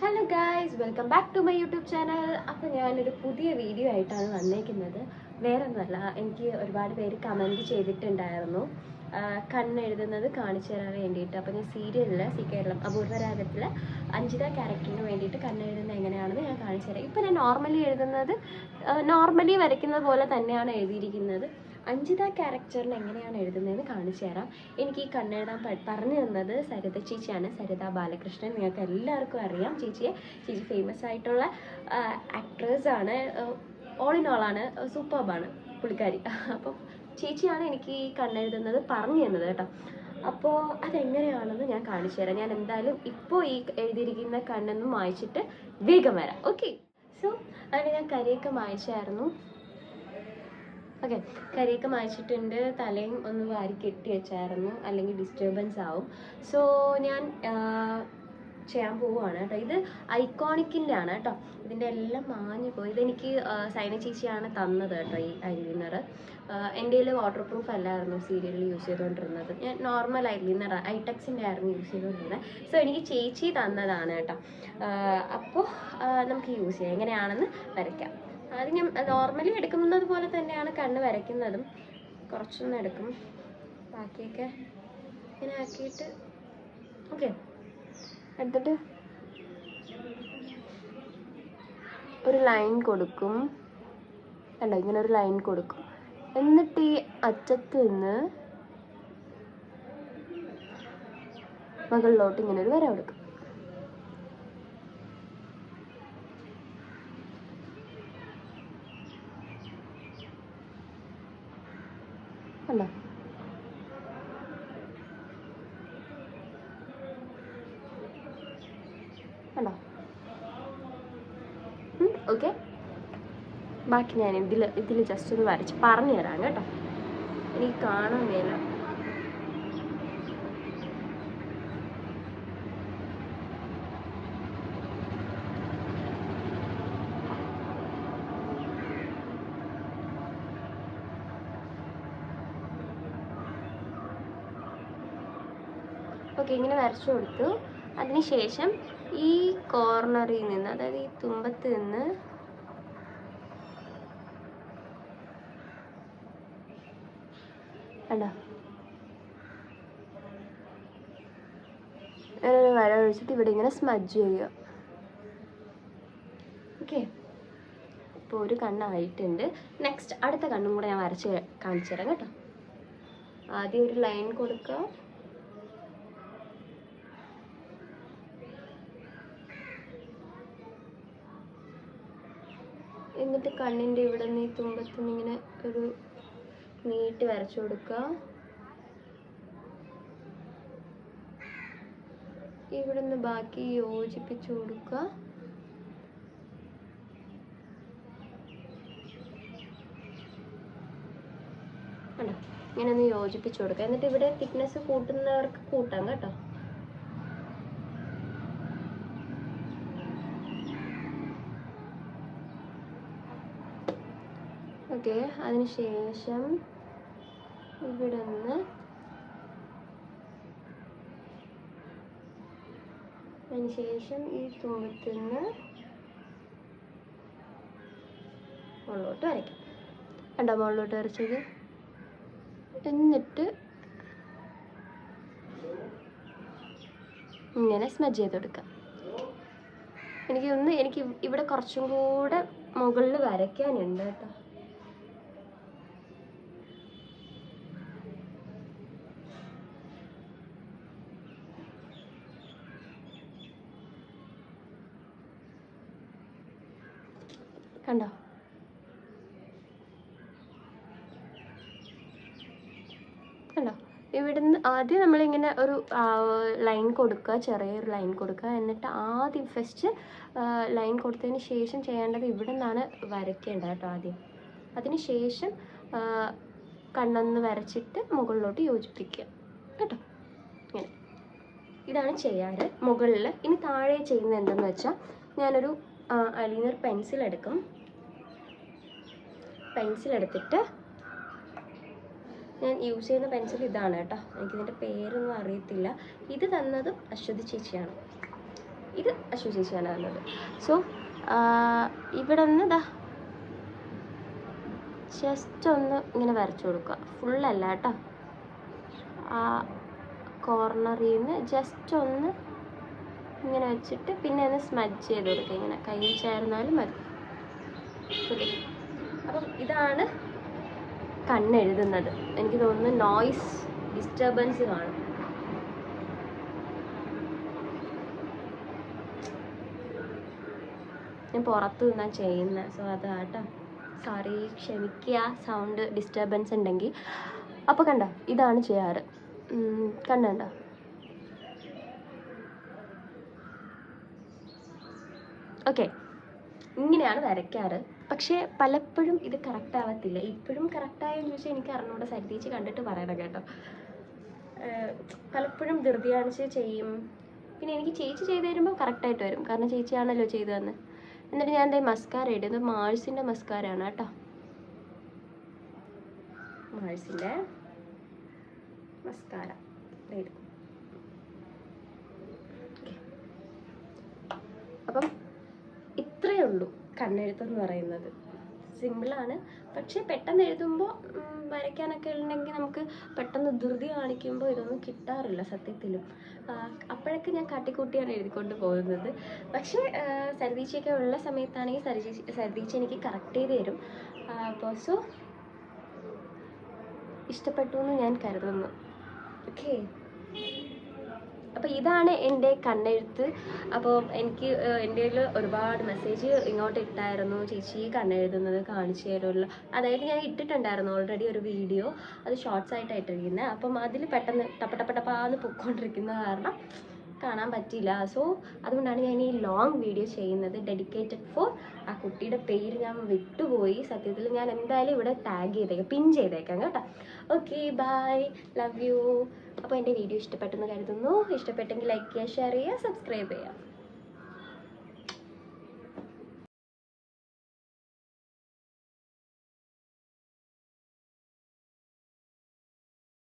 Hello guys welcome back to my YouTube channel അപ്പോൾ ഞാനൊരു പുതിയ വീഡിയോ ആയിട്ടാണ് വന്നേക്കുന്നത്. വേറെ ഒന്നുമല്ല എനിക്ക് ഒരുപാട് പേര് കമന്റ് ചെയ്തിട്ടുണ്ടായിരുന്നു. കണ്ണെഴുതുന്നത് കാണിച്ചു തരാൻ വേണ്ടിയിട്ട്. അപ്പോൾ ഞാൻ സീരിയലിൽ സി കേരളം അപൂർവരാഗത്തിൽ അഞ്ചിത ക്യാരക്ടറിന് വേണ്ടിയിട്ട് കണ്ണെഴുതുന്നത് എങ്ങനെയാണെന്ന് ഞാൻ കാണിച്ചു തരാം. ഇപ്പോൾ ഞാൻ നോർമലി എഴുതുന്നത് നോർമലി വരയ്ക്കുന്നത് പോലെ തന്നെയാണ് എഴുതിയിരിക്കുന്നത്. അഞ്ജിത ക്യാരക്ടറിന് എങ്ങനെയാണ് എഴുതുന്നതെന്ന് കാണിച്ചു തരാം. എനിക്ക് ഈ കണ്ണെഴുതാൻ പറഞ്ഞു തന്നത് സരിത ചേച്ചിയാണ്. സരിത ബാലകൃഷ്ണൻ നിങ്ങൾക്ക് എല്ലാവർക്കും അറിയാം. ചേച്ചിയെ ചേച്ചി ഫേമസ് ആയിട്ടുള്ള ആക്ട്രസ് ആണ്. ഓൾ ഇൻ ഓൾ ആണ്. സൂപ്പർബാണ് പുള്ളിക്കാരി. അപ്പം ചേച്ചിയാണ് എനിക്ക് ഈ കണ്ണെഴുതുന്നത് പറഞ്ഞു തന്നത് കേട്ടോ. അപ്പോൾ അതെങ്ങനെയാണെന്ന് ഞാൻ കാണിച്ചു തരാം. ഞാൻ എന്തായാലും ഇപ്പോൾ ഈ എഴുതിയിരിക്കുന്ന കണ്ണൊന്നും മായ്ച്ചിട്ട് വേഗം വരാം. ഓക്കെ സോ അങ്ങനെ ഞാൻ കരിയൊക്കെ മായ്ച്ചായിരുന്നു. ഓക്കെ. കരിയൊക്കെ മായ്ച്ചിട്ടുണ്ട്. തലയും ഒന്ന് വാരി കെട്ടി വെച്ചായിരുന്നു. അല്ലെങ്കിൽ ഡിസ്റ്റർബൻസ് ആവും. സോ ഞാൻ ചെയ്യാൻ പോവുകയാണ് കേട്ടോ. ഇത് ഐക്കോണിക്കിന്റെ ആണ് കേട്ടോ. ഇതിന്റെ എല്ലാം മാഞ്ഞു പോയി. ഇതെനിക്ക് സൈന ചേച്ചിയാണ് തന്നത് കേട്ടോ ഈ ഐലിനർ എന്റെ കയ്യിൽ വാട്ടർ പ്രൂഫ് അല്ലായിരുന്നു സീരിയലിൽ യൂസ് ചെയ്തുകൊണ്ടിരുന്നത്. ഞാൻ നോർമൽ ഐലിനർ ഐടെക്സിന്റെ ആയിരുന്നു യൂസ് ചെയ്തുകൊണ്ടിരുന്നത്. സോ എനിക്ക് ചേച്ചി തന്നതാണ് കേട്ടോ. അപ്പോൾ നമുക്ക് യൂസ് ചെയ്യാം. എങ്ങനെയാണെന്ന് വരയ്ക്കാം. അത് ഞാൻ നോർമലി എടുക്കുന്നത് പോലെ തന്നെയാണ് കണ്ണ് വരയ്ക്കുന്നതും. കുറച്ചൊന്നും എടുക്കും. ബാക്കിയൊക്കെ ഇങ്ങനെ ആക്കിയിട്ട്. ഓക്കെ എടുത്തിട്ട് ഒരു ലൈൻ കൊടുക്കും. അല്ല ഇങ്ങനെ ഒരു ലൈൻ കൊടുക്കും. എന്നിട്ട് ഈ അറ്റത്ത് നിന്ന് മുകളിലോട്ട് ഇങ്ങനെ ഒരു വര കൊടുക്കും. അല്ല. കണ്ടോ? ഓക്കെ ബാക്കി ഞാൻ ഇതിൽ ഇതിൽ ജസ്റ്റ് ഒന്ന് വരച്ച് പറഞ്ഞു തരാം കേട്ടോ. എനിക്ക് കാണാൻ മേല. ഓക്കെ ഇങ്ങനെ വരച്ചു കൊടുത്തു. അതിനുശേഷം ഈ കോർണറിൽ നിന്ന് അതായത് ഈ തുമ്പത്ത് നിന്ന് കണ്ടോ? വര ഒഴിച്ചിട്ട് ഇവിടെ ഇങ്ങനെ സ്മജ് ചെയ്യുക. ഓക്കെ ഇപ്പോൾ ഒരു കണ്ണായിട്ടുണ്ട് നെക്സ്റ്റ് അടുത്ത കണ്ണും കൂടെ ഞാൻ വരച്ച് കാണിച്ചു തരാം കേട്ടോ. ആദ്യം ഒരു ലൈൻ കൊടുക്കുക എന്നിട്ട് കണ്ണിന്റെ ഇവിടെ നിന്ന് ഈ തുമ്പത്തുനിന്ന് ഇങ്ങനെ ഒരു നീട്ടി വരച്ചു കൊടുക്കുക ഇവിടെ നിന്ന് ബാക്കി യോജിപ്പിച്ചു കൊടുക്കുക ഇങ്ങനെ ഒന്ന് യോജിപ്പിച്ചു കൊടുക്കുക എന്നിട്ട് ഇവിടെ തിക്നെസ് കൂട്ടുന്നവർക്ക് കൂട്ടാം കേട്ടോ. ഓക്കെ അതിനുശേഷം ഇവിടെ നിന്ന് അതിനുശേഷം ഈ തൂമ്പത്തിൽ നിന്ന് മുകളിലോട്ട് വരയ്ക്കാം. കണ്ടോ മുകളിലോട്ട് വരച്ചത്? എന്നിട്ട് ഇങ്ങനെ സ്മജ് ചെയ്ത് കൊടുക്കാം എനിക്ക് ഒന്ന് എനിക്ക് ഇവിടെ കുറച്ചും കൂടെ മുകളിൽ വരയ്ക്കാനുണ്ട് കേട്ടോ. കണ്ടോ? കണ്ടോ? ഇവിടുന്ന് ആദ്യം നമ്മളിങ്ങനെ ഒരു ലൈൻ കൊടുക്കുക ചെറിയൊരു ലൈൻ കൊടുക്കുക. എന്നിട്ട് ആദ്യം ഫസ്റ്റ് ലൈൻ കൊടുത്തതിന് ശേഷം ചെയ്യേണ്ടത് ഇവിടെ നിന്നാണ് വരയ്ക്കേണ്ടത് കേട്ടോ ആദ്യം. അതിന് ശേഷം കണ്ണൊന്ന് വരച്ചിട്ട് മുകളിലോട്ട് യോജിപ്പിക്കുക. കേട്ടോ? ഇങ്ങനെ. ഇതാണ് ചെയ്യാറ്. മുകളിൽ ഇനി താഴെ ചെയ്യുന്നത് എന്തെന്ന് വെച്ചാൽ ഞാനൊരു അലീനർ പെൻസിൽ എടുക്കും. പെൻസിൽ എടുത്തിട്ട് ഞാൻ യൂസ് ചെയ്യുന്ന പെൻസിൽ ഇതാണ് കേട്ടോ. എനിക്കിതിന്റെ പേരൊന്നും അറിയത്തില്ല. ഇത് തന്നത് അശ്വതി ചേച്ചിയാണ്. ഇത് അശ്വതി ചേച്ചിയാണ് തന്നത്. സോ ഇവിടെ നിന്ന് ഇതാ ജസ്റ്റ് ഒന്ന് ഇങ്ങനെ വരച്ചു കൊടുക്കുക. ഫുള്ളല്ല കേട്ടോ. ആ കോർണറിൽ നിന്ന് ജസ്റ്റ് ഒന്ന് ഇങ്ങനെ വെച്ചിട്ട് പിന്നെ ഒന്ന് സ്മജ് ചെയ്ത് കൊടുക്കുക. ഇങ്ങനെ കയ്യിൽ ചേർന്നാലും മതി. ഓക്കെ അപ്പം ഇതാണ് കണ്ണെഴുതുന്നത്. എനിക്ക് തോന്നുന്നു നോയ്സ് ഡിസ്റ്റർബൻസ് കാണും. ഞാൻ പുറത്തു നിന്നാണ് ചെയ്യുന്നത് സോ അതാട്ടോ സോറി ക്ഷമിക്കുക സൗണ്ട് ഡിസ്റ്റർബൻസ് ഉണ്ടെങ്കിൽ അപ്പോൾ കണ്ട ഇതാണ് ചെയ്യാറ്. കണ്ടോ ഓക്കെ ഇങ്ങനെയാണ് വരയ്ക്കാറ്. പക്ഷേ പലപ്പോഴും ഇത് കറക്റ്റ് ആവത്തില്ല. ഇപ്പോഴും കറക്റ്റായെന്ന് ചോദിച്ചാൽ എനിക്ക് അറിഞ്ഞൂടെ സരിതീച്ച് കണ്ടിട്ട് പറയണം കേട്ടോ. പലപ്പോഴും ധൃതി കാണിച്ച് ചെയ്യും. പിന്നെ എനിക്ക് ചേച്ചി ചെയ്ത് തരുമ്പോൾ കറക്റ്റായിട്ട് വരും. കാരണം ചേച്ചിയാണല്ലോ ചെയ്തു തന്നെ എന്നിട്ട് ഞാൻ എന്താ മസ്കാര ഇടുന്നത് മാൾസിന്റെ മസ്കാരാണ് കേട്ടോ. മാൾസിന്റെ മസ്കാര ഇടും അപ്പം ഇത്രയേ ഉള്ളൂ. കണ്ണെഴുത്തെന്ന് പറയുന്നത്. സിമ്പിളാണ് പക്ഷേ പെട്ടെന്ന് എഴുതുമ്പോൾ വരയ്ക്കാനൊക്കെ ഉണ്ടെങ്കിൽ നമുക്ക് പെട്ടെന്ന് ധൃതി കാണിക്കുമ്പോൾ ഇതൊന്നും കിട്ടാറില്ല സത്യത്തിലും. അപ്പോഴൊക്കെ ഞാൻ കാട്ടിക്കൂട്ടിയാണ് എഴുതിക്കൊണ്ട് പോകുന്നത്. പക്ഷേ സരിതീച്ചയൊക്കെ ഉള്ള സമയത്താണെങ്കിൽ സരിചേച്ചി സരിതീച്ച എനിക്ക് കറക്റ്റ് ചെയ്ത് തരും. അപ്പോൾ സോ ഇഷ്ടപ്പെട്ടു എന്ന് ഞാൻ കരുതുന്നു. ഓക്കേ അപ്പോൾ ഇതാണ് എന്റെ കണ്ണെഴുത്ത്. അപ്പോൾ എനിക്ക് എന്റെ കയ്യിൽ ഒരുപാട് മെസ്സേജ് ഇങ്ങോട്ട് ഇട്ടായിരുന്നു. ചേച്ചി കണ്ണെഴുതുന്നത് കാണിച്ചു തരുമല്ലോ. അതായത് ഞാൻ ഇട്ടിട്ടുണ്ടായിരുന്നു ഓൾറെഡി ഒരു വീഡിയോ അത് ഷോർട്സ് ആയിട്ടാണ് ഇട്ടിരിക്കുന്നത് അപ്പം അതിൽ പെട്ടെന്ന് ടപ്പ ടപ്പ ടപ്പാന്ന് പൊക്കോണ്ടിരിക്കുന്നത് കാരണം കാണാൻ പറ്റില്ല സോ അതുകൊണ്ടാണ് ഞാൻ ഈ ലോങ് വീഡിയോ ചെയ്യുന്നത് ഡെഡിക്കേറ്റഡ് ഫോർ ആ കുട്ടിയുടെ പേര് ഞാൻ വിട്ടുപോയി. സത്യത്തിൽ ഞാൻ എന്തായാലും ഇവിടെ ടാഗ് ചെയ്തേക്കാം പിൻ ചെയ്തേക്കാം കേട്ടോ. ഓക്കെ ബൈ ലവ് യു അപ്പോൾ എന്റെ വീഡിയോ ഇഷ്ടപ്പെട്ടെന്ന് കരുതുന്നു. ഇഷ്ടപ്പെട്ടെങ്കിൽ ലൈക്ക് ചെയ്യുക ഷെയർ ചെയ്യുക സബ്സ്ക്രൈബ് ചെയ്യുക.